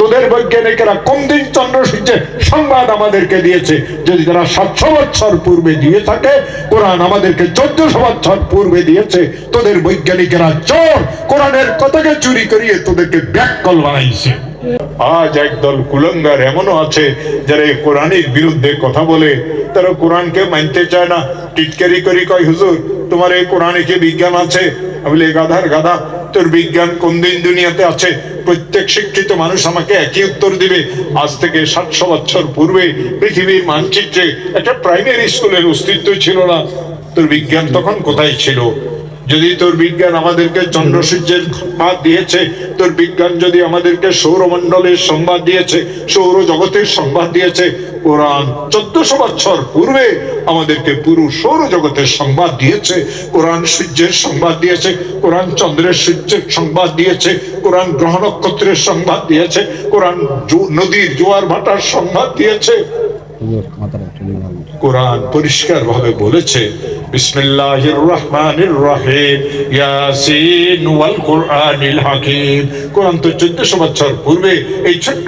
তোদের বৈজ্ঞানিকেরা কোন দিন চন্দ্র সূর্যের সংবাদ আমাদেরকে দিয়েছে? যদি তারা সাতশো বছর পূর্বে দিয়ে থাকে, কোরআন আমাদেরকে চোদ্দশো বছর পূর্বে দিয়েছে, তোদের বৈজ্ঞানিকেরা চোর, কোরআনের কথাকে চুরি করিয়ে তোদেরকে ব্যাককল বানাইছে। আজ একদল কুলঙ্গার এমনও আছে, যারা এই কোরআনের বিরুদ্ধে কথা বলে। তারা কোরআনকে মানতে চায় না। টিটকারি করি কয়, হুজুর, তোমার এই কোরআনে কি বিজ্ঞান আছে? আমি গাধার গাধা তোর বিজ্ঞান কোন দিন দুনিয়াতে আছে? প্রত্যেক শিক্ষিত মানুষ আমাকে একই উত্তর দিবে। আজ থেকে সাতশো বছর পূর্বে পৃথিবীর মানচিত্রে একটা প্রাইমারি স্কুলের অস্তিত্ব ছিল না। তোর বিজ্ঞান তখন কোথায় ছিল? যদি তোর বিজ্ঞান আমাদেরকে চন্দ্র সূর্যের সংবাদ দিয়েছে, তোর বিজ্ঞান যদি আমাদেরকে সৌরমণ্ডলের সংবাদ দিয়েছে সৌর জগতের সংবাদ দিয়েছে, কোরআন চোদ্দশো বছর পূর্বে আমাদেরকে পুরো সৌর জগতের সংবাদ দিয়েছে, কোরআন সূর্যের সংবাদ দিয়েছে, কোরআন চন্দ্রের সূর্যের সংবাদ দিয়েছে, কোরআন গ্রহ নক্ষত্রের সংবাদ দিয়েছে, কোরআন নদীর জোয়ার ভাটার সংবাদ দিয়েছে। কোরআন পরিষ্কার ভাবে বলেছে হাকিম। কোরআন তো 1400 বছর পূর্বে এই ছোট্ট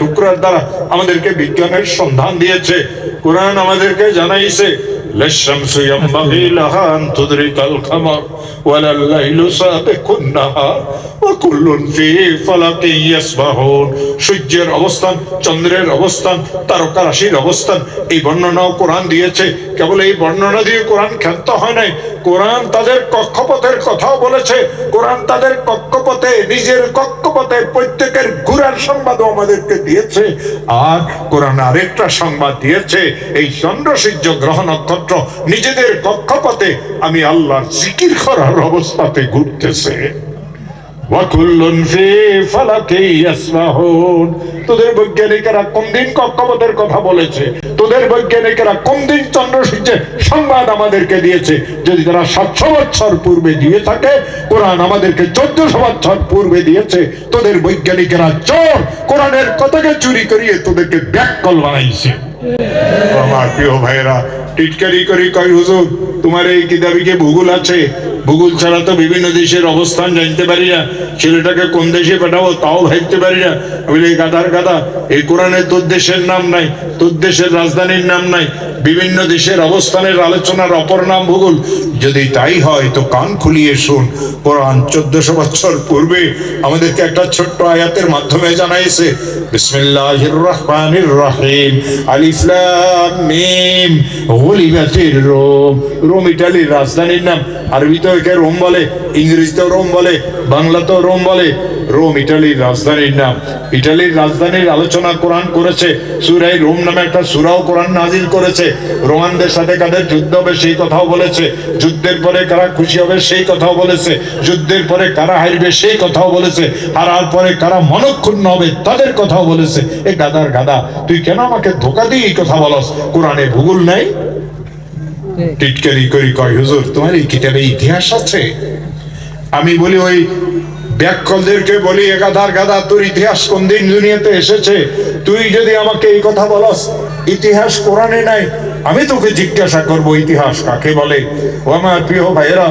টুকরার দ্বারা আমাদেরকে বিজ্ঞানের সন্ধান দিয়েছে। কোরআন আমাদেরকে জানাইছে للشمس ينبغي لها أن تدرك القمر ولا الليل سابق النهار وكل في فلك يسبحون সূর্যের অবস্থান চন্দ্রের অবস্থান তারকা রাশির অবস্থান এই বর্ণনাও কোরআন দিয়েছে কেবল এই বর্ণনা দিয়ে কোরআন ক্ষান্ত হয় নাই। কোরআন তাদের কক্ষপথের কথাও বলেছে। কোরআন তাদের কক্ষপথে, নিজের কক্ষপথে প্রত্যেকের ঘুরার সংবাদও আমাদেরকে দিয়েছে। আর কোরআন আরেকটা সংবাদ দিয়েছে, এই চন্দ্র সূর্য গ্রহ নক্ষত্র নিজেদের কক্ষপথে, আমি আল্লাহর জিকির করার অবস্থাতে ঘুরতেছে। তোদের বৈজ্ঞানিকেরা কোন দিন কক্ষপথের কথা বলেছে? তোদের বৈজ্ঞানিকেরা কোন দিন চন্দ্র সংবাদ আমাদেরকে দিয়েছে? যদি তারা সাতশো পূর্বে দিয়ে থাকে, কোরআন আমাদেরকে চোদ্দশো পূর্বে দিয়েছে, তোদের বৈজ্ঞানিকেরা চোর, কোরআনের কথাকে চুরি করিয়ে তোদেরকে ব্যাককল বানাইছে। আমার প্রিয় টিটকারি করি কয়, হুজুর, তোমার এই কিতাবিকে ভূগোল আছে? ভূগোল ছাড়া তো বিভিন্ন দেশের অবস্থান জানতে পারি না। ছেলেটাকে কোন দেশে পাঠাবো তাও ভাবতে পারি না। বলি, গাধার গাধা এই কোরআনে তোর দেশের নাম নাই তোর দেশের রাজধানীর নাম নাই বিভিন্ন দেশের অবস্থানের আলোচনার অপর নাম ভূগোল। যদি তাই হয় তো কান খুলিয়ে শুন কোরআন চোদ্দশো বছর পূর্বে আমাদেরকে একটা ছোট্ট আয়াতের মাধ্যমে জানাইছে রোম রোম ইটালির রাজধানীর নাম আরবিতেও একে রোম বলে, ইংরেজিতেও রোম বলে, বাংলাতেও রোম বলে। রোম, ইটালির রাজধানীর নাম। ইটালির রাজধানীর আলোচনা কোরআন করেছে, সুরাই রোম নামে একটা সুরাও কোরআন নাজিল করেছে। রোমানদের সাথে কাদের যুদ্ধ হবে সেই কথাও বলেছে। যুদ্ধের পরে কারা খুশি হবে সেই কথাও বলেছে। যুদ্ধের পরে কারা হারবে সেই কথাও বলেছে। হারার পরে কারা মনক্ষুণ্ণ হবে তাদের কথাও বলেছে। এ গাদার গাদা, তুই কেন আমাকে ধোকা দিয়ে এই কথা বলস? কোরআনে ভূগোল নাই? টিটকারি করি, কয়, হুজুর, তোমার এই কিতাবে ইতিহাস আছে? আমি বলি, ওই ব্যাককলদেরকে বলি, একাধার গাদা, তোর ইতিহাস কোন দিন দুনিয়াতে এসেছে? তুই যদি আমাকে এই কথা বলস, ইতিহাস কোরআনে নাই, আমি তোকে জিজ্ঞাসা করব, ইতিহাস কাকে বলে? ও আমার প্রিয় ভাইয়েরা,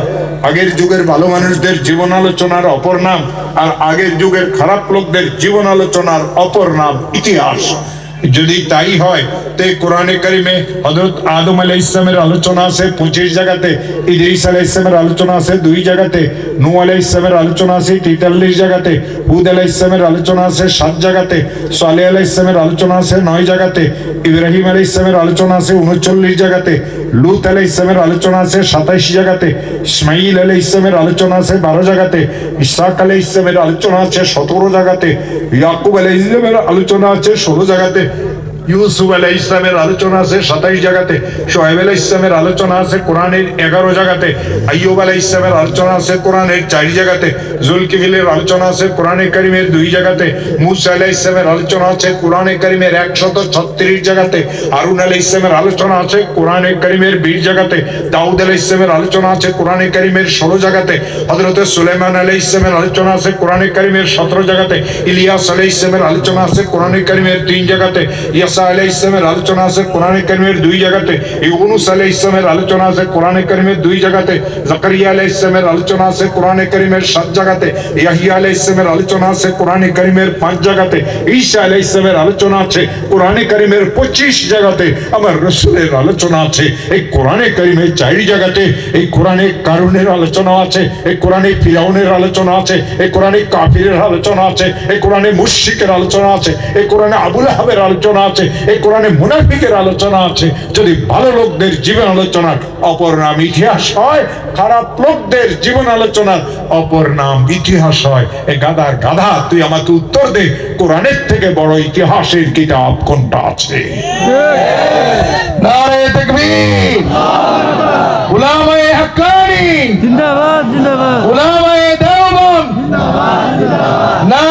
আগের যুগের ভালো মানুষদের জীবন আলোচনার অপর নাম, আর আগের যুগের খারাপ লোকদের জীবন আলোচনার অপর নাম ইতিহাস। যদি তাই হয়, তো কোরআনে কারিমে হজরত আদম আলাই ইসলামের আলোচনা আছে পঁচিশ জায়গাতে, ইদ্রিস আলাহ ইসলামের আলোচনা আছে দুই জায়গাতে নু আলাহ ইসলামের আলোচনা আছে তেতাল্লিশ জায়গাতে, হুদ আলাহ ইসলামের আলোচনা আছে সাত জায়গাতে সালে আলাহ ইসলামের আলোচনা আছে নয় জায়গাতে, ইব্রাহিম আলাহ ইসলামের আলোচনা আছে উনচল্লিশ জায়গাতে লুত আলাইহিস ইসলামের আলোচনা আছে সাতাইশ জায়গাতে ইসমাইল আলাইহিস ইসলামের আলোচনা আছে বারো জায়গাতে ইসাক আলে ইসলামের আলোচনা আছে সতেরো জায়গাতে, ইয়াকুব আলাইহিস ইসলামের আলোচনা আছে ষোলো জায়গাতে ইউসুফ আলাহ ইসলামের আলোচনা আছে, সাতাইশ জায়গাতে। সোহেব আলাহ ইসলামের আলোচনা আছে, কোরআনের এগারো জায়গাতে। আইয়ুব আলাহ ইসলামের আলোচনা আছে, কোরআনের চারি জায়গাতে। জুলকিফিলের আলোচনা আছে, কোরআনে কারিমের দুই জায়গাতে। মুসা আলাহ ইসলামের আলোচনা আছে, কোরআনে কারিমের একশত ছত্রিশ জায়গাতে। আরুন আলাহ ইসলামের আলোচনা আছে, কোরআনে কারিমের বিশ জায়গাতে। দাউদ আলাহ ইসলামের আলোচনা আছে, কোরআনে কারিমের ষোলো জায়গাতে। হজরত সুলেমান আলাহ ইসলামের আলোচনা আছে, কোরআনে কারিমের সতেরো জায়গাতে। ইলিয়াস আলাহ ইসলামের আলোচনা আছে, কোরআনে কারিমের তিন জায়গাতে। ইয়াসা আলাহ ইসলামের আলোচনা আছে কোরআনে কারিমের দুই জায়গাতে ইউনুস আলাহ ইসলামের আলোচনা আছে কোরআনে কারিমের দুই জায়গাতে জাকারিয়া আলাহ ইসলামের আলোচনা আছে কোরআনে কারিমের সাত জায়গাতে ইয়াহিয়া আলাইহিস সালামের আলোচনা আছে কোরআনে কারিমের পাঁচ জায়গাতে ঈসা আলাইহিস সালামের আলোচনা আছে কোরআনে কারিমের পঁচিশ জায়গাতে আমার রসুলের আলোচনা আছে এই কোরআনে কারিমের চারি জায়গাতে এই কোরআনে কারুনের আলোচনা আছে এই কোরআনে ফিরাউনের আলোচনা আছে এই কোরআনে কাফিরের আলোচনা আছে এই কোরআনে মুশরিকের আলোচনা আছে এই কোরআনে আবুল আহাবের আলোচনা আছে এই কোরআনে মুনাফিকের আলোচনা আছে। যদি ভালো লোকদের জীবন আলোচনার অপর নাম ইতিহাস হয় খারাপ লোকদের জীবন আলোচনার অপর নাম ইতিহাস হয়। এ গাদার গাধা তুই আমাকে উত্তর দে কোরআনের থেকে বড় ইতিহাসের কিতাব কোনটা আছে? না